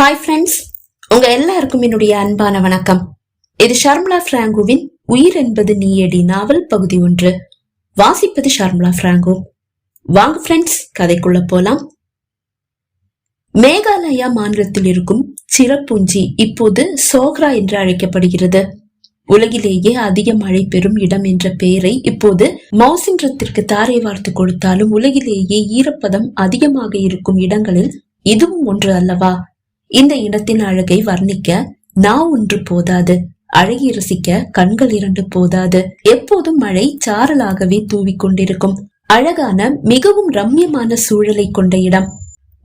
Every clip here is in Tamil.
ஹாய் ஃப்ரெண்ட்ஸ் உங்க எல்லாருக்கும் என்னுடைய அன்பான வணக்கம். இது ஷர்மலா பிராங்கோவின் உயிர் என்பது நீயடி நாவல் பகுதி ஒன்று. வாசிப்பது ஷர்மலா பிராங்கோ. வாங்க ஃப்ரெண்ட்ஸ் கதைக்குள்ள போலாம். மேகாலயா மாநிலத்தில் இருக்கும் சிறப்புஞ்சி இப்போது சோக்ரா என்று அழைக்கப்படுகிறது. உலகிலேயே அதிக மழை பெறும் இடம் என்ற பெயரை இப்போது மௌசின்றத்திற்கு தாரை வார்த்து கொடுத்தாலும் உலகிலேயே ஈரப்பதம் அதிகமாக இருக்கும் இடங்களில் இதுவும் ஒன்று அல்லவா? இந்த இடத்தின் அழகை வர்ணிக்க நான் ஒன்று போதாது. அழகி ரசிக்க கண்கள் இரண்டு போதாது. எப்போதும் மழை சாரலாகவே தூவி கொண்டிருக்கும். அழகான மிகவும் ரம்யமான சூழலை கொண்ட இடம்.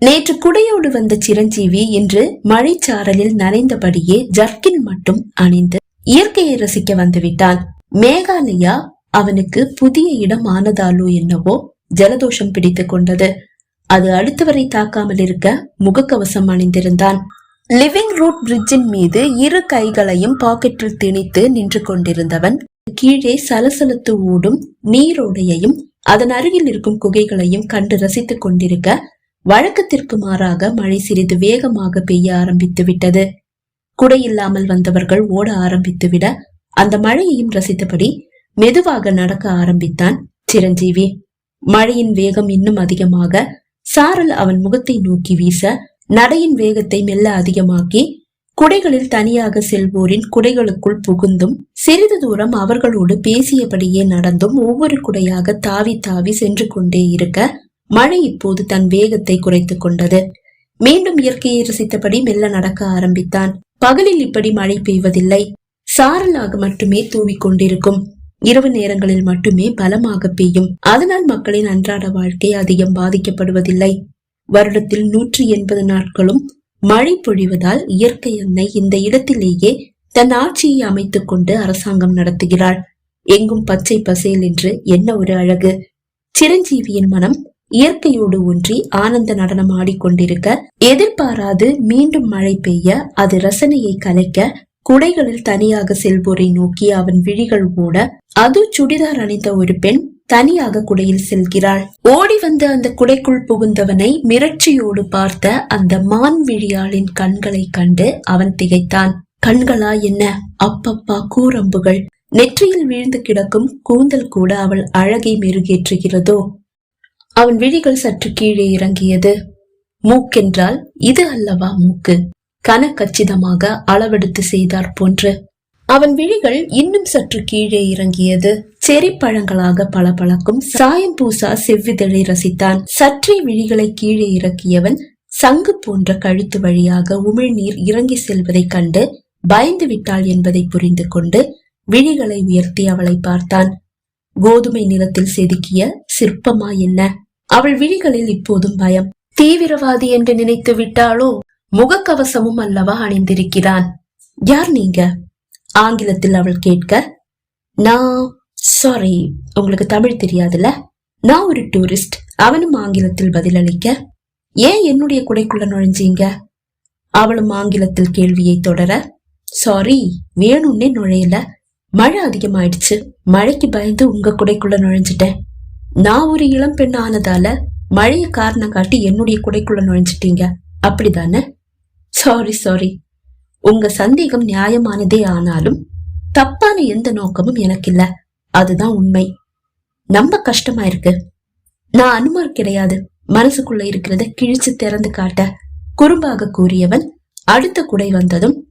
நேற்று குடையோடு வந்த சிரஞ்சீவி இன்று மழைச்சாரலில் நனைந்தபடியே ஜர்க்கின் மட்டும் அணிந்து இயற்கையை ரசிக்க வந்துவிட்டான் மேகாலயா அவனுக்கு புதிய இடம் ஆனதாலோ என்னவோ ஜலதோஷம் பிடித்துக் கொண்டது. அது அடுத்தவரை தாக்காமல் இருக்க முகக்கவசம் அணிந்திருந்தான். லிவிங் ரூட் பிரிட்ஜின் மீது இரு கைகளையும் பாக்கெட்டில் திணித்து நின்று கொண்டிருந்தவன் கீழே சலசலத்து ஓடும் நீரோடையையும் அதன் அருகில் இருக்கும் குகைகளையும் கண்டு ரசித்துக் கொண்டிருக்க வழக்கத்திற்கு மாறாக மழை சிறிது வேகமாக பெய்ய ஆரம்பித்து விட்டது. குடை இல்லாமல் வந்தவர்கள் ஓட ஆரம்பித்து விட அந்த மழையையும் ரசித்தபடி மெதுவாக நடக்க ஆரம்பித்தான் சிரஞ்சீவி. மழையின் வேகம் இன்னும் அதிகமாக சாரல் அவன் முகத்தை நோக்கி வீச நடையின் வேகத்தை மெல்ல அதிகமாக்கி குடைகளில் தனியாக செல்வோரின் குடைகளுக்குள் புகுந்தும் சிறிது தூரம் அவர்களோடு பேசியபடியே நடந்தும் ஒவ்வொரு குடையாக தாவி தாவி சென்று கொண்டே இருக்க மழை இப்போது தன் வேகத்தை குறைத்துக் கொண்டது. மீண்டும் இயற்கையை ரசித்தபடி மெல்ல நடக்க ஆரம்பித்தான். பகலில் இப்படி மழை பெய்வதில்லை. சாரலாக மட்டுமே தூவிக் கொண்டிருக்கும். இரவு நேரங்களில் மட்டுமே பலமாக பெய்யும். அதனால் மக்களின் அன்றாட வாழ்க்கை அதிகம் பாதிக்கப்படுவதில்லை. வருடத்தில் நூற்றி எண்பது நாட்களும் மழை பொழிவதால் இயற்கை அன்னை இந்த இடத்திலேயே தன் ஆட்சியை அமைத்துக் கொண்டு அரசாங்கம் நடத்துகிறாள். எங்கும் பச்சை பசேல் என்று என்ன ஒரு அழகு. சிரஞ்சீவியின் மனம் இயற்கையோடு ஒன்றி ஆனந்த நடனம் ஆடிக்கொண்டிருக்க எதிர்பாராது மீண்டும் மழை பெய்ய அது ரசனையை கலைக்க குடைகளில் தனியாக செல்வோரை நோக்கி அவன் விழிகள் ஓட அது சுடிதார் அணிந்த ஒரு பெண் தனியாக குடையில் செல்கிறாள். ஓடி வந்த அந்த குடைக்குள் புகுந்தவனை மிரட்சியோடு பார்த்த அந்த மான் விழியாளின் கண்களை கண்டு அவன் திகைத்தான். கண்களா என்ன? அப்பப்பா கூரம்புகள். நெற்றியில் வீழ்ந்து கிடக்கும் கூந்தல் கூட அவள் அழகை மெருகேற்றுகிறதோ? அவன் விழிகள் சற்று கீழே இறங்கியது. மூக்கென்றால் இது அல்லவா மூக்கு? கனக்கச்சிதமாக அளவெடுத்து செய்தார் போன்று. அவன் விழிகள் இன்னும் சற்று கீழே இறங்கியது. செரி பழங்களாக பளபளக்கும் சாயம் பூசா செவ்விதழை ரசித்தான். சற்றே விழிகளை கீழே இறக்கியவன் சங்கு போன்ற கழுத்து வழியாக உமிழ்நீர் இறங்கி செல்வதைக் கண்டு பயந்து விட்டாள் என்பதை புரிந்து கொண்டு விழிகளை உயர்த்தி அவளை பார்த்தான். கோதுமை நிறத்தில் செதுக்கிய சிற்பமா என்ன? அவள் விழிகளில் இப்போதும் பயம். தீவிரவாதி என்று நினைத்து விட்டாளோ? முகக்கவசமும் அல்லவா அணிந்திருக்கிறான். யார் நீங்க? ஆங்கிலத்தில் அவள் கேட்க நான் சாரி உங்களுக்கு தமிழ் தெரியாதுல்ல? நான் ஒரு டூரிஸ்ட் அவனும் ஆங்கிலத்தில் பதிலளிக்க ஏன் என்னுடைய குடைக்குள்ள நுழைஞ்சீங்க? அவளும் ஆங்கிலத்தில் கேள்வியை தொடர சாரி வேணும்னே நுழையல. மழை அதிகமாயிடுச்சு. மழைக்கு பயந்து உங்க குடைக்குள்ள நுழைஞ்சிட்டேன். நான் ஒரு இளம் பெண் ஆனதால மழைய காரணம் காட்டி என்னுடைய குடைக்குள்ள நுழைஞ்சிட்டீங்க. அப்படிதானே? சாரி சாரி உங்க சந்தேகம் நியாயமானதே ஆனாலும் தப்பான எந்த நோக்கமும் எனக்கு இல்ல அதுதான் உண்மை. நம்ப கஷ்டமா இருக்கு. நான் அனுமார் கிடையாது. மனசுக்குள்ள இருக்கிறத கிழிச்சு திறந்து காட்ட குறும்பாக கூறியவன் அடுத்த குடை வந்ததும்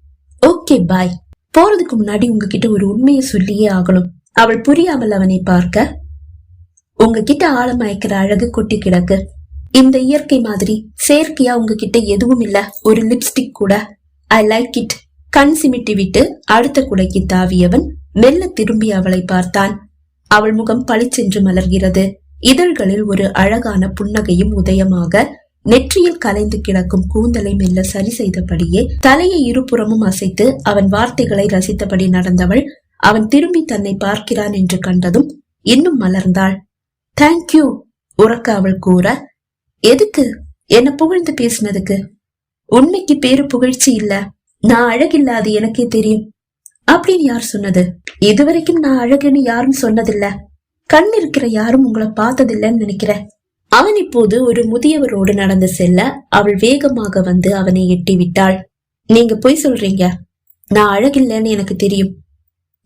ஓகே பாய். போறதுக்கு முன்னாடி உங்ககிட்ட ஒரு உண்மையை சொல்லியே ஆகணும். அவள் புரியாமல் அவனை பார்க்க. உங்ககிட்ட ஆழமயக்கிற அழகு கொட்டி கிடக்கு. இந்த இயற்கை மாதிரி செயற்கையா உங்ககிட்ட எதுவும் இல்ல. ஒரு லிப்ஸ்டிக் கூட. ஐ லைக் இட் கண் சிமிட்டி விட்டு அடுத்த குடைக்கு தாவியவன் மெல்ல திரும்பி அவளை பார்த்தான். அவள் முகம் பளிச்சென்று மலர்கிறது. இதழ்களில் ஒரு அழகான புன்னகையும் உதயமாக நெற்றியில் கலைந்து கிடக்கும் கூந்தலை மெல்ல சரி செய்தபடியே தலையை இருபுறமும் அசைத்து அவன் வார்த்தைகளை ரசித்தபடி நடந்தவள் அவன் திரும்பி தன்னை பார்க்கிறான் என்று கண்டதும் இன்னும் மலர்ந்தாள். தேங்க்யூ உறக்க அவள் கூற எதுக்கு? என்ன புகழ்ந்து பேசினதுக்கு? உண்மைக்கு பேரு புகழ்ச்சி இல்ல. நான் அழகில்லாது எனக்கே தெரியும். அப்படின்னு யார் சொன்னது? இதுவரைக்கும் நான் அழகுன்னு யாரும் சொன்னதில்ல. கண் இருக்கிற யாரும் உங்களை பார்த்ததில்லைன்னு நினைக்கிறேன். அவன் இப்போது ஒரு முதியவரோடு நடந்து செல்ல அவள் வேகமாக வந்து அவனை எட்டி விட்டாள் நீங்க பொய் சொல்றீங்க. நான் அழகில்லைன்னு எனக்கு தெரியும்.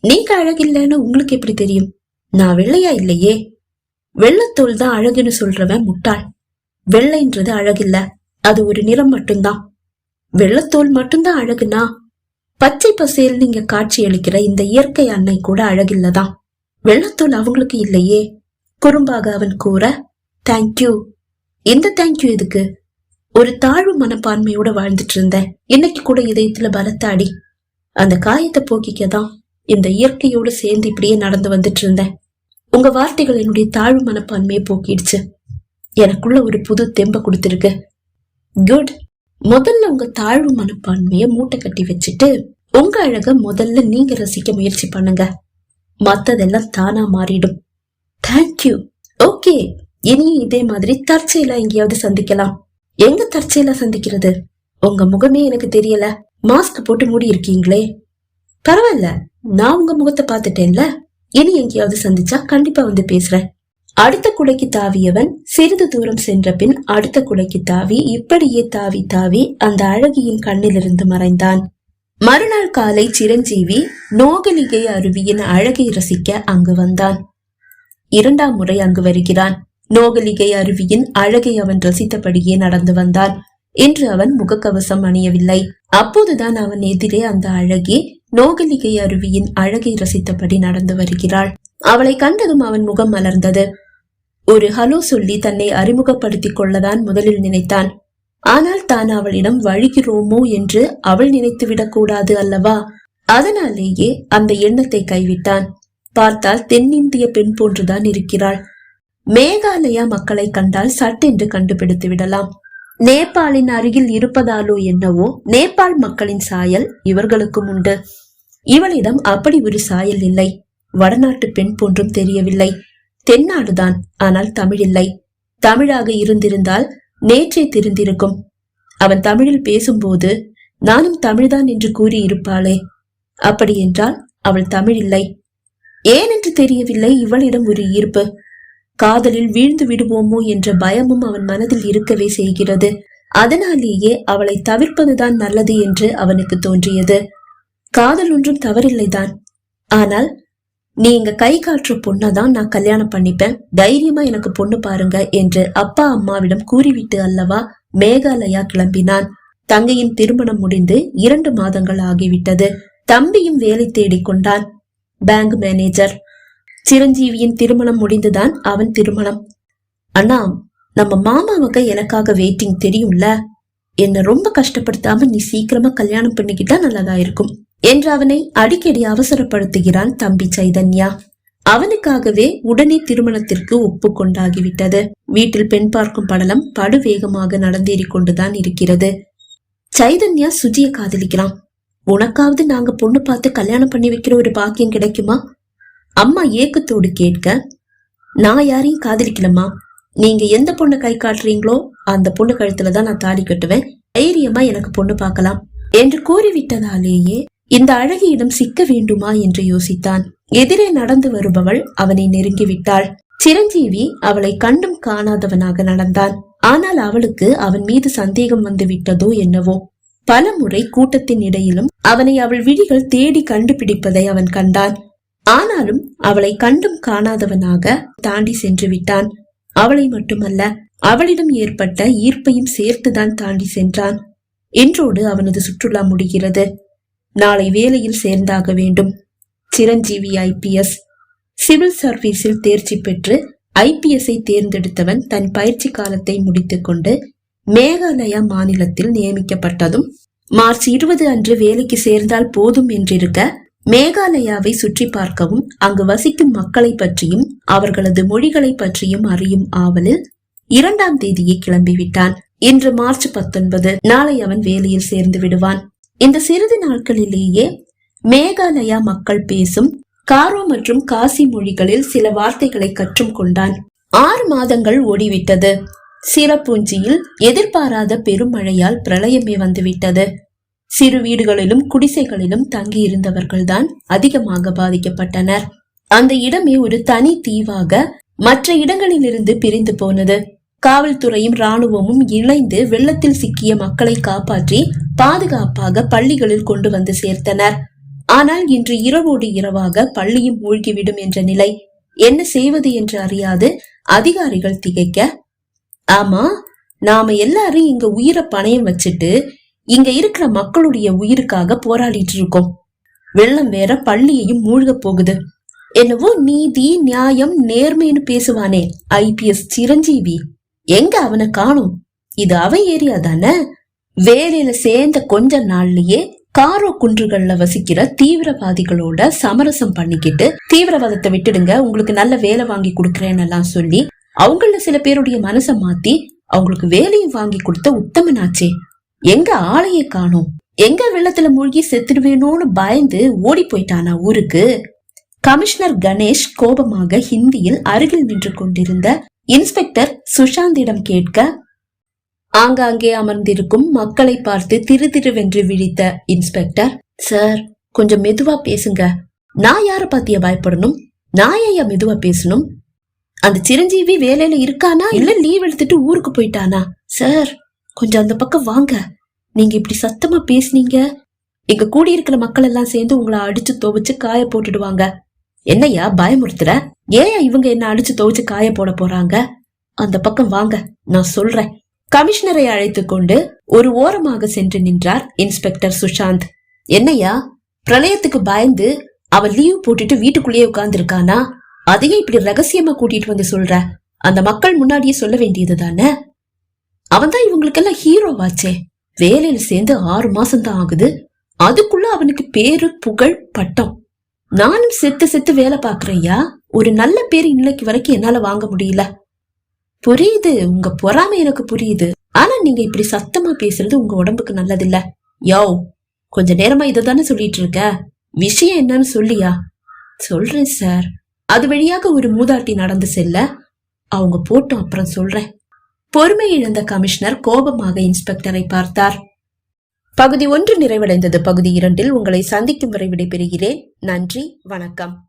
நீங்க அழகில்லைன்னு உங்களுக்கு எப்படி தெரியும்? நான் வெள்ளையா இல்லையே? வெள்ளத்தோல் தான் அழகுன்னு சொல்றவன் முட்டாள். வெள்ளைன்றது அழகில்ல. அது ஒரு நிறம் மட்டும்தான். வெள்ளத்தோல் மட்டும்தான் அழகுனா? பச்சை பசேல் நீங்க காட்சி அளிக்கிற இந்த இயற்கை அன்னை கூட அழகில்லதான். வெள்ளத்தோல் அவங்களுக்கு இல்லையே. குறும்பாக அவன் கூற தேங்க்யூ இந்த தேங்க்யூ இதுக்கு? ஒரு தாழ்வு மனப்பான்மையோட வாழ்ந்துட்டு இருந்தேன். இன்னைக்கு கூட இதயத்துல பலத்தாடி அந்த காயத்தை போக்கிக்க தான் இந்த இயற்கையோடு சேர்ந்து இப்படியே நடந்து வந்துட்டு இருந்தேன். உங்க வார்த்தைகள் என்னுடைய தாழ்வு மனப்பான்மையை போக்கிடுச்சு. எனக்குள்ள ஒரு புது தெம்ப கொடுத்துருக்கு. குட் முதல்ல உங்க தாழ்வு மனப்பான்மைய மூட்டை கட்டி வச்சுட்டு உங்க அழக முதல்ல நீங்க ரசிக்க முயற்சி பண்ணுங்க. மத்ததெல்லாம் தானா மாறிடும். தேங்க்யூ ஓகே இனியும் இதே மாதிரி தற்செயலா எங்கேயாவது சந்திக்கலாம். எங்க தற்செயலா சந்திக்கிறது? உங்க முகமே எனக்கு தெரியல. மாஸ்க் போட்டு மூடி இருக்கீங்களே. பரவாயில்ல. நான் உங்க முகத்தை பார்த்துட்டேன்ல. இனி எங்கேயாவது சந்திச்சா கண்டிப்பா வந்து பேசுறேன். அடுத்த குடைக்கு தாவியவன் சிறிது தூரம் சென்ற பின் அடுத்த குடைக்கு தாவி இப்படியே தாவி தாவி அந்த அழகியின் கண்ணிலிருந்து மறைந்தான். மறுநாள் காலை சிரஞ்சீவி நோகலிகை அருவியின் அழகை ரசிக்க அங்கு வந்தான். இரண்டாம் முறை அங்கு வருகிறான். நோகலிகை அருவியின் அழகை அவன் ரசித்தபடியே நடந்து வந்தான். இன்று அவன் முகக்கவசம் அணியவில்லை. அப்போதுதான் அவன் எதிரே அந்த அழகி நோகலிகை அருவியின் அழகை ரசித்தபடி நடந்து வருகிறாள். அவளை கண்டதும் அவன் முகம் மலர்ந்தது. ஒரு ஹலோ சொல்லி தன்னை அறிமுகப்படுத்திக் கொள்ளதான் முதலில் நினைத்தான். ஆனால் தான் அவளிடம் வழிகிறோமோ என்று அவள் நினைத்து விடக்கூடாது அல்லவா? அதனாலேயே அந்த எண்ணத்தை கைவிட்டான். பார்த்தால் தென்னிந்திய பெண் போன்றுதான் இருக்கிறாள். மேகாலயா மக்களை கண்டால் சட்டென்று கண்டுபிடித்து விடலாம். நேபாளின் அருகில் இருப்பதாலோ என்னவோ நேபாள் மக்களின் சாயல் இவர்களுக்கும் உண்டு. இவளிடம் அப்படி ஒரு சாயல் இல்லை. வடநாட்டு பெண் போன்றும் தெரியவில்லை. தென்னாடுதான் ஆனால் தமிழ் இல்லை தமிழாக இருந்திருந்தால் நேற்றே திருந்திருக்கும். அவன் தமிழில் பேசும்போது நானும் தமிழ்தான் என்று கூறியிருப்பாளே. அப்படி என்றால் அவள் தமிழ் இல்லை ஏன் என்று தெரியவில்லை இவளிடம் ஒரு ஈர்ப்பு. காதலில் வீழ்ந்து விடுவோமோ என்ற பயமும் அவன் மனதில் இருக்கவே செய்கிறது. அதனாலேயே அவளை தவிர்ப்பதுதான் நல்லது என்று அவனுக்கு தோன்றியது. காதல் ஒன்றும் தவறில்லைதான். ஆனால் நீங்க கை காற்று பொண்ணை தான் நான் கல்யாணம் பண்ணிப்பேன். தைரியமா எனக்கு பொண்ணு பாருங்க என்று அப்பா அம்மாவிடம் கூறிவிட்டு அல்லவா மேகாலயா கிளம்பினான். தங்கையின் திருமணம் முடிந்து இரண்டு மாதங்கள் ஆகிவிட்டது. தம்பியும் வேலை தேடிக் கொண்டான். Bank manager. சிரஞ்சீவியின் திருமணம் முடிந்துதான் அவன் திருமணம். அண்ணா நம்ம மாமாவுக்கு எனக்காக வெயிட்டிங் தெரியும்ல? என்ன ரொம்ப கஷ்டப்படுத்தாம நீ சீக்கிரமா கல்யாணம் பண்ணிக்கிட்டா நல்லதா இருக்கும். என்று அவனை அடிக்கடி அவசரப்படுத்துகிறான் தம்பி சைதன்யா. அவனுக்காகவே உடனே திருமணத்திற்கு ஒப்புக்கொண்டாகிவிட்டது. வீட்டில் பெண் பார்க்கும் படலம் படுவேகமாக நடந்தேறிக் கொண்டுதான் இருக்கிறது. சைதன்யா சுஜிய காதலிக்கிறான். உனக்காவது நாங்க பொண்ணு பார்த்து கல்யாணம் பண்ணி வைக்கிற ஒரு பாக்கியம் கிடைக்குமா? அம்மா ஏக்கத்தோடு கேட்க நான் யாரையும் காதலிக்கலம்மா. நீங்க எந்த பொண்ணை கை காட்டுறீங்களோ அந்த பொண்ணு கழுத்துல தான் நான் தாலி கட்டுவேன். தைரியமா எனக்கு பொண்ணு பார்க்கலாம் என்று கூறிவிட்டதாலேயே இந்த அழகியிடம் சிக்க வேண்டுமா என்று யோசித்தான். எதிரே நடந்து வருபவள் அவனை நெருங்கிவிட்டாள். சிரஞ்சீவி அவளை கண்டும் காணாதவனாக நடந்தான். ஆனால் அவளுக்கு அவன் மீது சந்தேகம் வந்து விட்டதோ என்னவோ. பல முறை கூட்டத்தின் இடையிலும் அவனை அவள் விழிகள் தேடி கண்டுபிடிப்பதை அவன் கண்டான். ஆனாலும் அவளை கண்டும் காணாதவனாக தாண்டி சென்று விட்டான். அவளை மட்டுமல்ல அவளிடம் ஏற்பட்ட ஈர்ப்பையும் சேர்த்துதான் தாண்டி சென்றான். என்றோடு அவனது சுற்றுலா முடிகிறது. நாளை வேலையில் சேர்ந்தாக வேண்டும். சிரஞ்சீவி ஐபிஎஸ் சிவில் சர்வீஸில் தேர்ச்சி பெற்று ஐபிஎஸ்ஐ தேர்ந்தெடுத்தவன் தன் பயிற்சி காலத்தை முடித்துக்கொண்டு மேகாலயா மாநிலத்தில் நியமிக்கப்பட்டதும் மார்ச் இருபது அன்று வேலைக்கு சேர்ந்தால் போதும் என்றிருக்க மேகாலயாவை சுற்றி பார்க்கவும் அங்கு வசிக்கும் மக்களை பற்றியும் அவர்களது மொழிகளை பற்றியும் அறியும் ஆவலில் இரண்டாம் தேதியே கிளம்பிவிட்டான். இன்று மார்ச் பத்தொன்பது நாளை அவன் வேலையில் சேர்ந்து விடுவான். இந்த சிறிது நாட்களிலேயே மேகாலயா மக்கள் பேசும் காரோ மற்றும் காசி மொழிகளில் சில வார்த்தைகளை கற்றும் கொண்டான். ஆறு மாதங்கள் ஓடிவிட்டது. சிறப்பூஞ்சியில் எதிர்பாராத பெருமழையால் பிரளயமே வந்துவிட்டது. சிறு வீடுகளிலும் குடிசைகளிலும் தங்கியிருந்தவர்கள்தான் அதிகமாக பாதிக்கப்பட்டனர். அந்த இடமே ஒரு தனி தீவாக மற்ற இடங்களிலிருந்து பிரிந்து போனது. காவல்துறையும் ராணுவமும் இணைந்து வெள்ளத்தில் சிக்கிய மக்களை காப்பாற்றி பாதுகாப்பாக பள்ளிகளில் கொண்டு வந்து சேர்த்தனர். ஆனால் இன்று இரவோடு இரவாக பள்ளியும் மூழ்கிவிடும் என்ற நிலை. என்ன செய்வது என்று அறியாது அதிகாரிகள் திகைக்க ஆமா நாம எல்லாரும் இங்க உயிரை பணயம் வச்சுட்டு இங்க இருக்கிற மக்களுடைய உயிருக்காக போராடிட்டு இருக்கோம். வெள்ளம் வேற பள்ளியையும் மூழ்க போகுது. என்னவோ நீதி நியாயம் நேர்மைன்னு பேசுவானே ஐபிஎஸ் சிரஞ்சீவி. எங்க அவனை காணும்? இது அவன் ஏரியா தானே வேலையில சேர்ந்த கொஞ்ச நாள்லயே காரோ குன்றுகள்ல வசிக்கிற தீவிரவாதிகளோட சமரசம் பண்ணிக்கிட்டு தீவிரவாதத்தை விட்டுடுங்க உங்களுக்கு நல்ல வேலை வாங்கி கொடுக்கறேன்னு எல்லாம் சொல்லி அவங்கள சில பேருடைய மனசை மாத்தி அவங்களுக்கு வேலையும் வாங்கி கொடுத்த உத்தமனாச்சே. எங்க ஆளையே காணும்? எங்க வெள்ளத்துல மூழ்கி செத்துடுவேணும்னு பயந்து ஓடி போயிட்டானா ஊருக்கு? கமிஷனர் கணேஷ் கோபமாக ஹிந்தியில் அருகில் நின்று கொண்டிருந்த இன்ஸ்பெக்டர் சுஷாந்திடம் கேட்க ஆங்காங்கே அமர்ந்திருக்கும் மக்களை பார்த்து திரு திருவென்று விழித்த இன்ஸ்பெக்டர் சார் கொஞ்சம் மெதுவா பேசுங்க. நான் யார பாத்திய பயப்படணும்? நான் ஏயா மெதுவா பேசணும்? அந்த சிரஞ்சீவி வேலையில இருக்கானா? இல்ல லீவ் எடுத்துட்டு ஊருக்கு போயிட்டானா? சார் கொஞ்சம் அந்த பக்கம் வாங்க. நீங்க இப்படி சத்தமா பேசுனீங்க. இங்க கூடியிருக்கிற மக்கள் எல்லாம் சேர்ந்து உங்களை அடிச்சு துவைச்சு காய போட்டுடுவாங்க. என்னையா பயமுறுத்துற? ஏன் இவங்க என்ன அடிச்சு துவைச்சு காய போட போறாங்க? அந்த பக்கம் வாங்க நான் சொல்றேன். கமிஷனரை அழைத்து கொண்டு ஒரு ஓரமாக சென்று நின்றார் இன்ஸ்பெக்டர் சுஷாந்த். என்னையா? பிரளயத்துக்கு பயந்து அவன் லீவ் போட்டுட்டு வீட்டுக்குள்ளேயே உட்கார்ந்து இருக்கானா அதையே இப்படி ரகசியமா கூட்டிட்டு வந்து சொல்ற? அந்த மக்கள் முன்னாடியே சொல்ல வேண்டியது தானே? அவன் தான் இவங்களுக்கெல்லாம் ஹீரோவாச்சே வேலையில சேர்ந்து ஆறு மாசம் தான் ஆகுது. அதுக்குள்ள அவனுக்கு பேரு புகழ் பட்டம். நானும் செத்து செத்து வேலை பாக்குறேயா ஒரு நல்ல பேர் இன்னைக்கு வரைக்கும் என்னால வாங்க முடியல. புரியுது உங்க பொறாமை எனக்கு புரியுது. ஆனா நீங்க இப்படி சத்தமா பேசுறது உங்க உடம்புக்கு நல்லதில்ல. யோ கொஞ்ச நேரமா இதை தானே சொல்லிட்டு இருக்க? விஷயம் என்னன்னு சொல்லியா? சொல்றேன் சார். அது வழியாக ஒரு மூதாட்டி நடந்து செல்ல. அவங்க போட்டோம் அப்புறம் சொல்றேன். பொறுமை இழந்த கமிஷனர் கோபமாக இன்ஸ்பெக்டரை பார்த்தார். பகுதி ஒன்று நிறைவடைந்தது. பகுதி இரண்டில் உங்களை சந்திக்கும் வரை விடைபெறுகிறேன். நன்றி வணக்கம்.